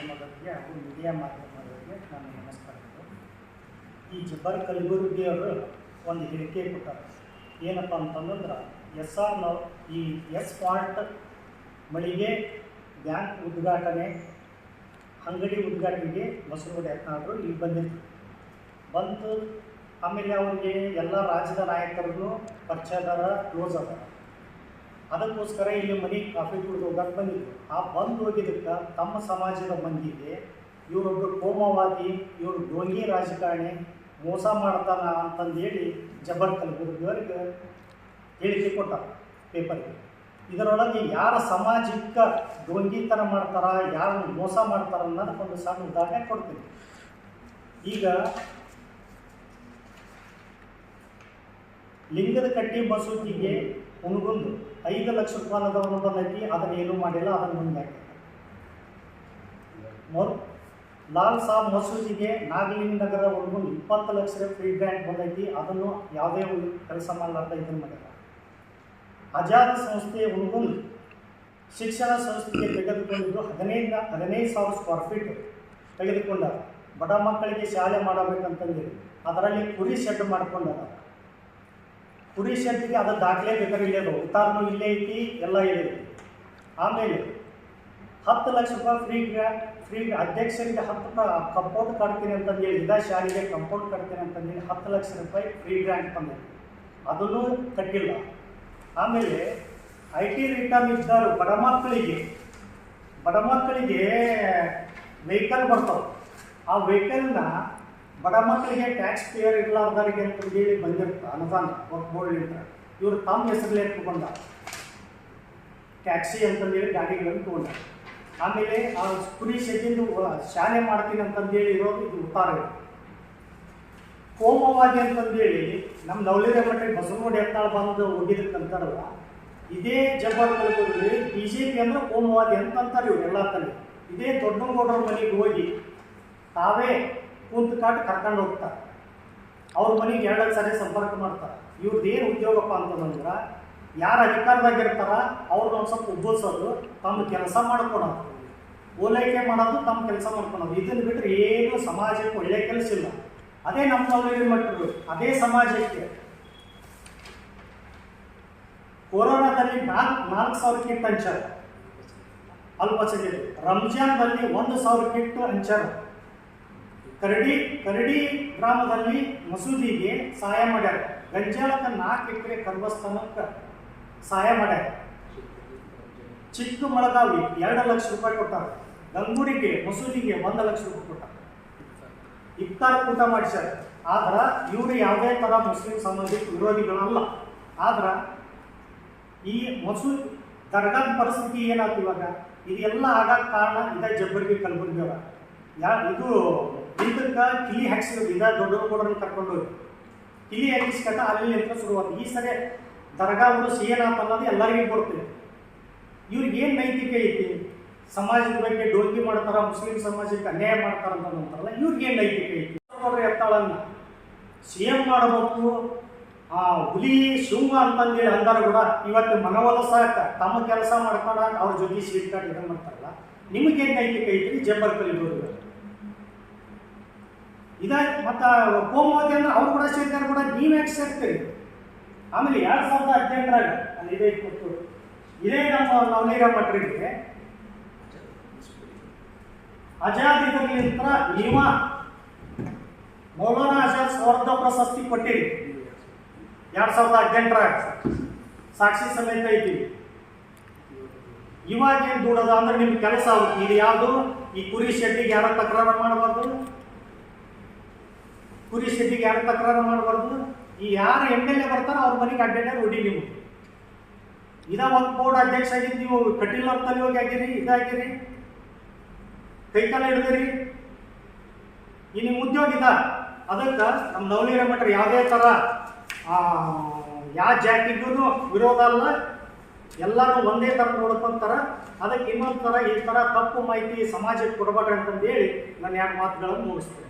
ಮಾಧ್ಯಮದವರಿಗೆ ಹಾಗೂ ಮೀಡಿಯಾ ಮಾಧ್ಯಮದವರಿಗೆ ನಾನು ನಮಸ್ಕಾರಗಳು ಈ ಜಬ್ಬರ್ ಕಲಬುರ್ಗಿಯವರು ಒಂದು ಹೇಳಿಕೆ ಕೊಟ್ಟಾರೆ. ಏನಪ್ಪ ಅಂತಂದ್ರೆ ಎಸ್ ಆರ್ ನಾವು ಈ ಎಸ್ ಪಾಯಿಂಟ್ ಮಳಿಗೆ ಬ್ಯಾಂಕ್ ಉದ್ಘಾಟನೆ, ಅಂಗಡಿ ಉದ್ಘಾಟನೆಗೆ ಬಸವನಗುಡಿ ಯತ್ನಾಳರು ಇಲ್ಲಿ ಬಂದಿದ್ರು ಬಂತು, ಆಮೇಲೆ ಅವರಿಗೆ ಎಲ್ಲ ರಾಜ್ಯದ ನಾಯಕರನ್ನು ಪರಿಚಯದಾರ ಕ್ಲೋಸ್ ಅದಾರ ಅದಕ್ಕೋಸ್ಕರ ಇಲ್ಲಿ ಮನೆ ಕಾಫಿ ಕುಡಿದು ಹೋಗಕ್ಕೆ ಬಂದಿದ್ರು. ಆ ಬಂದು ಹೋಗಿದ್ದಕ್ಕೆ ತಮ್ಮ ಸಮಾಜದ ಮಂದಿಗೆ ಇವರೊಬ್ಬರು ಕೋಮವಾದಿ ಇವರು ಡೋಂಗಿ ರಾಜಕಾರಣಿ, ಮೋಸ ಮಾಡ್ತಾನ ಅಂತಂದೇಳಿ ಜಬರ್ ಕಲಬುರ್ಗಿಯವ್ರಿಗೆ ಹೇಳಿಕೆ ಕೊಟ್ಟ ಪೇಪರ್ಗೆ. ಇದರೊಳಗೆ ಯಾರ ಸಾಮಾಜಿಕ ಡೋಂಗಿತನ ಮಾಡ್ತಾರ ಯಾರು ಮೋಸ ಮಾಡ್ತಾರ ಅನ್ನೋದಕ್ಕೊಂದು ಸಣ್ಣ ಉದಾಹರಣೆ ಕೊಡ್ತೀನಿ. ಈಗ ಲಿಂಗದ ಕಟ್ಟಿ ಮಸೂದಿಗೆ ಉಣಗುಂದು ಐದು ಲಕ್ಷ ರೂಪಾಯಿದ ಒಂದು ಬಂದೈತಿ, ಅದನ್ನ ಏನೂ ಮಾಡಿಲ್ಲ, ಅದನ್ನು ಮುಂದೆ ಹಾಕಿದ್ದಾರೆ ಮೊದ್ ಲಾಲ್ ಸಾಬ್ ಮಸೂದಿಗೆ ನಾಗಲಿಂಗ್ ನಗರ ಒಂದು ಇಪ್ಪತ್ತು ಲಕ್ಷ ಫ್ರೀ ಬ್ಯಾಂಕ್ ಬಂದೈತಿ, ಅದನ್ನು ಯಾವುದೇ ಕೆಲಸ ಮಾಡಲಾರ್ದ ಇದನ್ನು ಮಾಡಿಲ್ಲ. ಅಜಾದ್ ಸಂಸ್ಥೆ ಉಣಗುಂದ್ ಶಿಕ್ಷಣ ಸಂಸ್ಥೆಗೆ ತೆಗೆದುಕೊಂಡಿದ್ದು ಹದಿನೈದು ಹದಿನೈದು ಸಾವಿರ ಸ್ಕ್ವೇರ್ ಫೀಟ್ ತೆಗೆದುಕೊಂಡ ಬಡ ಮಕ್ಕಳಿಗೆ ಶಾಲೆ ಮಾಡಬೇಕಂತಂದು ಅದರಲ್ಲಿ ಕುರಿ ಶೆಡ್ ಮಾಡ್ಕೊಂಡಾರ. ಶೆಡ್ಗೆ ಅದು ದಾಖಲೆ ಬೇಕಾದ್ರೆ ಇಲ್ಲೇ ಉತ್ತಾರನೂ ಇಲ್ಲೇ ಐತಿ, ಎಲ್ಲ ಇದೆ ಆಮೇಲೆ ಹತ್ತು ಲಕ್ಷ ರೂಪಾಯಿ ಫ್ರೀ ಫ್ರೀ ಅಧ್ಯಕ್ಷರಿಗೆ ಹತ್ತು ಕಂಪೌಂಡ್ ಕಟ್ತೀನಿ ಅಂತಂದೇಳಿ ಇದ ಶಾಲೆಗೆ ಕಂಪೌಂಡ್ ಕಟ್ತೀನಿ ಅಂತಂದೇಳಿ ಹತ್ತು ಲಕ್ಷ ರೂಪಾಯಿ ಫ್ರೀ ಗ್ರ್ಯಾಂಟ್ ಬಂದಿದೆ ಅದನ್ನು ಕಟ್ಟಿಲ್ಲ. ಆಮೇಲೆ ಐ ಟಿ ರಿಟರ್ನ್ ಇದ್ದರು ಬಡ ಮಕ್ಕಳಿಗೆ ಬಡ ಮಕ್ಕಳಿಗೆ ವೆಹಿಕಲ್ ಬರ್ತಾವೆ. ಆ ವೆಹಿಕಲ್ನ ಬಡ ಮಕ್ಕಳಿಗೆ ಟ್ಯಾಕ್ಸ್ ಪೇಯರ್ ಇರಲಾರ್ದವರಿಗೆ ಅಂತ ಹೇಳಿ ಬಂದಿರುತ್ತೆ ಅನುದಾನ ವರ್ಕ್ ಅಂತ ಇವರು ತಮ್ಮ ಹೆಸರಲ್ಲಿ ಬಂದ ಟ್ಯಾಕ್ಸಿ ಅಂತಂದೇಳಿ ಗಾಡಿಗಳನ್ನು ತಗೊಂಡ ಆಮೇಲೆ ಆ ಕುರಿ ಶೆಡ್ಡಿಂದು ಶಾಲೆ ಮಾಡ್ತೀನಿ ಅಂತಂದೇಳಿ ಇರೋದು ಇದು ಉತ್ತಾರ ಕೋಮವಾದಿ ಅಂತಂದೇಳಿ ನಮ್ಮ ನವಲಿದ ಮಟ್ಟಿಗೆ ಬಸವನೋಡಿ ಎತ್ತಾಳ ಬಂದು ಹೋಗಿದ್ದಕ್ಕಂತಾರಲ್ಲ ಇದೇ Jabbar Kalburgi B J P ಅಂದ್ರೆ ಕೋಮವಾದಿ ಅಂತಂತಾರೆ ಇವ್ರು ಎಲ್ಲ ತಲೆ. ಇದೇ ದೊಡ್ಡಗೌಡರ ಮನೆಗೆ ಹೋಗಿ ತಾವೇ ಕುಂತು ಕಾಟ ಕರ್ಕೊಂಡು ಹೋಗ್ತಾರೆ. ಅವ್ರ ಮನೆಗೆ ಎರಡಕ್ಕೆ ಸರಿ ಸಂಪರ್ಕ ಮಾಡ್ತಾರೆ. ಇವ್ರದ್ದು ಏನು ಉದ್ಯೋಗಪ್ಪ ಅಂತಂದ್ರೆ ಯಾರು ಅಧಿಕಾರದಾಗಿರ್ತಾರ ಅವ್ರನ್ನ ಒಂದು ಸ್ವಲ್ಪ ಉಬ್ಬಸೋದು ತಮ್ಮ ಕೆಲಸ ಮಾಡ್ಕೊಳೋದು. ಓಲೈಕೆ ಮಾಡೋದು ತಮ್ಮ ಕೆಲಸ ಮಾಡ್ಕೊಳೋದು. ಇದನ್ನು ಬಿಟ್ಟರೆ ಏನು ಸಮಾಜಕ್ಕೆ ಒಳ್ಳೆ ಕೆಲಸ ಇಲ್ಲ. ಅದೇ ನಮ್ಮ ಸೌಲಭ್ಯ ಮಟ್ಟರು ಅದೇ ಸಮಾಜಕ್ಕೆ. ಕೊರೋನಾದಲ್ಲಿ ನಾಲ್ಕು ನಾಲ್ಕು ಸಾವಿರ ಕಿಟ್ ಹಂಚಾರ ಅಲ್ಪಸಂಖ್ಯಾತರು. ರಂಜಾನ್ದಲ್ಲಿ ಒಂದು ಸಾವಿರ ಕಿಟ್ ಹಂಚಾರ ಕರಡಿ ಕರಡಿ ಗ್ರಾಮದಲ್ಲಿ ಮಸೂದಿಗೆ ಸಹಾಯ ಮಾಡ್ಯಾರ. ಗಂಜಾಳಕ್ಕೆ ನಾಲ್ಕು ಎಕರೆ ಕರ್ಬಸ್ಥಾನಕ್ಕೆ ಸಹಾಯ ಮಾಡ್ಯಾರ. ಚಿಕ್ಕ ಮಳಗಾವಿ ಎರಡು ಲಕ್ಷ ರೂಪಾಯಿ ಕೊಟ್ಟಾರ. ಗಂಗೂರಿಗೆ, ಮಸೂದಿಗೆ ಒಂದು ಲಕ್ಷ ರೂಪಾಯಿ ಕೊಟ್ಟಾರ. ಇಫ್ತಾರ್ ಕೂಟ ಮಾಡಿಸ್ಯಾರ. ಆದ್ರೆ ಇವರು ಯಾವುದೇ ಥರ ಮುಸ್ಲಿಂ ಸಮಾಜಕ್ಕೆ ವಿರೋಧಿಗಳಲ್ಲ. ಆದ್ರೆ ಈ ಮಸೂದ್ ದರ್ಗಾದ ಪರಿಸ್ಥಿತಿ ಏನಾಯ್ತು ಇವಾಗ? ಇದೆಲ್ಲ ಆಗಕ್ಕೆ ಕಾರಣ ಇದೇ ಜಬ್ಬರ್ಗಿ ಕಲಬುರ್ಗಿ ಅವರ ಯಾ ಇದು ಹಿಂದಕ್ಕೆ ಕಿಲಿ ಹಾಕ್ಸಿರೋದು ಇದ ದೊಡ್ಡವ್ರನ್ನ ಕರ್ಕೊಂಡು ಹೋಗಿ ಕಿಲಿ ಹಾಕಿಸ್ಕೊಂಡ ಅಲ್ಲಿ ನಿಂತ ಶುರುವಾತು. ಈ ಸರಿ ದರ್ಗಾ ಒಂದು ಏನಾಯ್ತು ಅನ್ನೋದು ಎಲ್ಲರಿಗೂ ಕೊಡ್ತೀವಿ ಇವ್ರಿಗೆ ಏನು ನೈತಿಕ ಐತಿ? ಸಮಾಜದ ಬಗ್ಗೆ ಡೋಲ್ಕಿ ಮಾಡ್ತಾರ, ಮುಸ್ಲಿಂ ಸಮಾಜಕ್ಕೆ ಅನ್ಯಾಯ ಮಾಡ್ತಾರ ಅಂತ ಅಂತಾರಲ್ಲ, ಇವ್ರಿಗೆ ಏನು ನೈತಿಕ ಐತಿ? ಎತ್ತಾಳನ್ನ. ಸಿ ಎಂ ಮಾಡಬೇಕು, ಆ ಹುಲಿ ಶಿವ ಅಂತಂದೇಳಿ ಅಂದಾರ ಕೂಡ ಇವತ್ತು ಮನವೊಲಸಾಕ ತಮ್ಮ ಕೆಲಸ ಮಾಡ್ಕೊಂಡಾಗ ಅವ್ರ ಜೊತೆ ಸೀಟ್ ಕಾರ್ಡ್ ಇದನ್ನ ಮಾಡ್ತಾರಲ್ಲ. ನಿಮಗೇನು ನೈತಿಕ ಐತಿ ಜಬ್ಬರ್ ಕಲಿಬೋದು ಇದ ಮತ್ತು ಕೋಮವಾದಿ ಅಂದ್ರೆ ಅವ್ರು ಕೂಡ ಸೇರ್ತಾರೆ ಕೂಡ ನೀವು ಯಾಕೆ ಸೇರ್ತೀರಿ? ಆಮೇಲೆ ಎರಡು ಸಾವಿರದ ಹದಿನೆಂಟರಾಗ ಅಲ್ಲಿ ಇದೇ ಕೊಟ್ಟು ಇದೇ ನಮ್ಮ ನವನೀರ ಮಠರಿಗೆ ಆಜಾದ್ ಇದರ್ಲಿಂತ ನೀವ ಮೌಲಾನಾ ಆಜಾದ್ ಸ್ವರ್ಧ ಪ್ರಶಸ್ತಿ ಕೊಟ್ಟಿರಿ. ಎರಡು ಸಾವಿರದ ಹದಿನೆಂಟರಾಗ. ಸಾಕ್ಷಿ ಸಮೇತ ಐತಿ. ಇವಾಗ ಏನು ದೂಡದ ಅಂದ್ರೆ ನಿಮ್ ಕೆಲಸ ಇದು ಯಾವುದು? ಈ ಕುರಿ ಶೆಟ್ಟಿಗೆ ಯಾರ ತಕರಾರು ಮಾಡಬಾರ್ದು? ಕುರಿ ಸಿದ್ಧಿಗೆ ಯಾರು ತಕರಾರು ಮಾಡಬಾರ್ದು? ಈ ಯಾರು ಎಂ ಎಲ್ ಎ ಬರ್ತಾರೋ ಅವ್ರ ಮನೆಗೆ ಅಡ್ಡಾಡ್ಯಾಗ ಹೊಡಿ ನೀವು. ಇದ ಒಂದು ಬೋರ್ಡ್ ಅಧ್ಯಕ್ಷ ಆಗಿದ್ದು ನೀವು ಕಟೀಲ್ ಅವ್ರ ತಲೆ ಹೋಗಿ ಆಗಿರಿ, ಇದಾಗಿರಿ. ಕೈಕಾಲ ಹಿಡಿದಿರಿ. ಈ ನಿಮ್ಮ ಉದ್ಯೋಗ ಇದ. ಅದಕ್ಕೆ ನಮ್ಮ ನವನೀರ ಮಠ ಯಾವುದೇ ಥರ ಯಾವ ಜಾತಿಗೂ ವಿರೋಧ ಅಲ್ಲ. ಎಲ್ಲರೂ ಒಂದೇ ಥರ ನೋಡ್ಕೊಂತಾರ. ಅದಕ್ಕೆ ಇನ್ನೊಂದು ಥರ ಈ ಥರ ತಪ್ಪು ಮಾಹಿತಿ ಸಮಾಜಕ್ಕೆ ಕೊಡಬೇಡ್ರಿ ಅಂತಂದು ಹೇಳಿ ನಾನು ಎರಡು ಮಾತುಗಳನ್ನು ಮುಗಿಸ್ತೇನೆ.